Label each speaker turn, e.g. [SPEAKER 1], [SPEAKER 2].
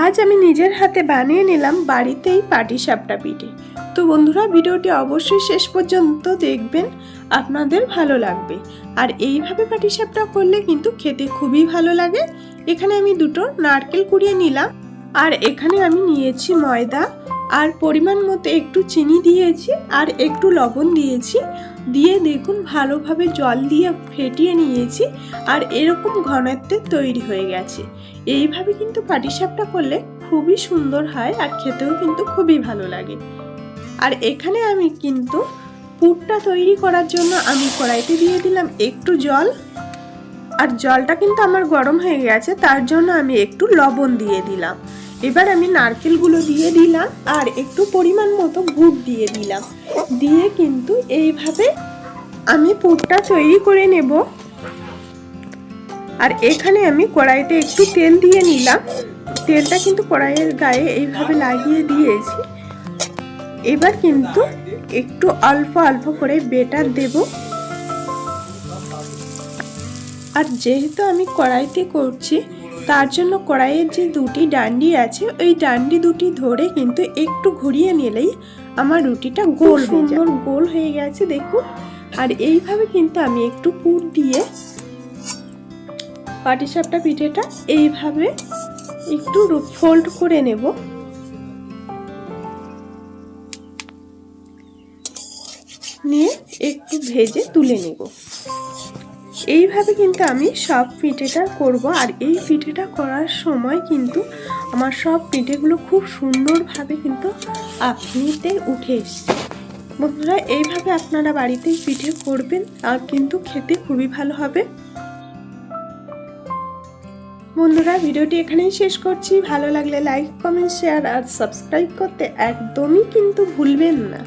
[SPEAKER 1] আজ আমি নিজের হাতে বানিয়ে নিলাম বাড়িতেই পাটি সাপটা পিঠে। তো বন্ধুরা, ভিডিওটি অবশ্যই শেষ পর্যন্ত দেখবেন, আপনাদের ভালো লাগবে। আর এইভাবে পাটি সাপটা করলে কিন্তু খেতে খুবই ভালো লাগে। এখানে আমি দুটো নারকেল কুড়িয়ে নিলাম। আর এখানে আমি নিয়েছি ময়দা আর পরিমাণ মতো একটু চিনি দিয়েছি আর একটু লবণ দিয়েছি। দিয়ে দেখুন ভালোভাবে জল দিয়ে ফেটিয়ে নিয়েছি আর এরকম ঘনত্বে তৈরি হয়ে গেছে। এইভাবে কিন্তু পাটিসাপটা করলে খুবই সুন্দর হয় আর খেতেও কিন্তু খুবই ভালো লাগে। আর এখানে আমি কিন্তু পুরটা তৈরি করার জন্য আমি কড়াইতে দিয়ে দিলাম একটু জল। আর জলটা কিন্তু আমার গরম হয়ে গেছে, তার জন্য আমি একটু লবণ দিয়ে দিলাম। এবার আমি নারকেলগুলো দিয়ে দিলাম আর একটু পরিমাণ মতো গুড় দিয়ে দিলাম। দিয়ে কিন্তু এইভাবে আমি পুরটা তৈরি করে নেব। আর এখানে আমি কড়াইতে একটু তেল দিয়ে নিলাম। তেলটা কিন্তু কড়াইয়ের গায়ে এইভাবে লাগিয়ে দিয়েছি। এবার কিন্তু একটু অল্প অল্প করে বেটার দেব। আর যেহেতু আমি কড়াইতে করছি তার জন্য কড়াইয়ের যে দুটি ডান্ডি আছে ওই ডান্ডি দুটি ধরে কিন্তু একটু ঘুরিয়ে নিলেই আমার রুটিটা গোল সুন্দর গোল হয়ে গেছে দেখুন। আর এইভাবে কিন্তু আমি একটু পুর দিয়ে পাটিসাপটা পিঠেটা এইভাবে একটু ফোল্ড করে নেব। নিয়ে একটু ভেজে তুলে নেব। এইভাবে কিন্তু আমি সব পিঠেটা করব। আর এই পিঠেটা করার সময় কিন্তু আমার সব পিঠেগুলো খুব সুন্দরভাবে কিন্তু আপনিতে উঠে এসছে। বন্ধুরা, এইভাবে আপনারা বাড়িতেই পিঠে করবেন, আর কিন্তু খেতে খুবই ভালো হবে। বন্ধুরা, ভিডিওটি এখানেই শেষ করছি। ভালো লাগলে লাইক কমেন্ট শেয়ার আর সাবস্ক্রাইব করতে একদমই কিন্তু ভুলবেন না।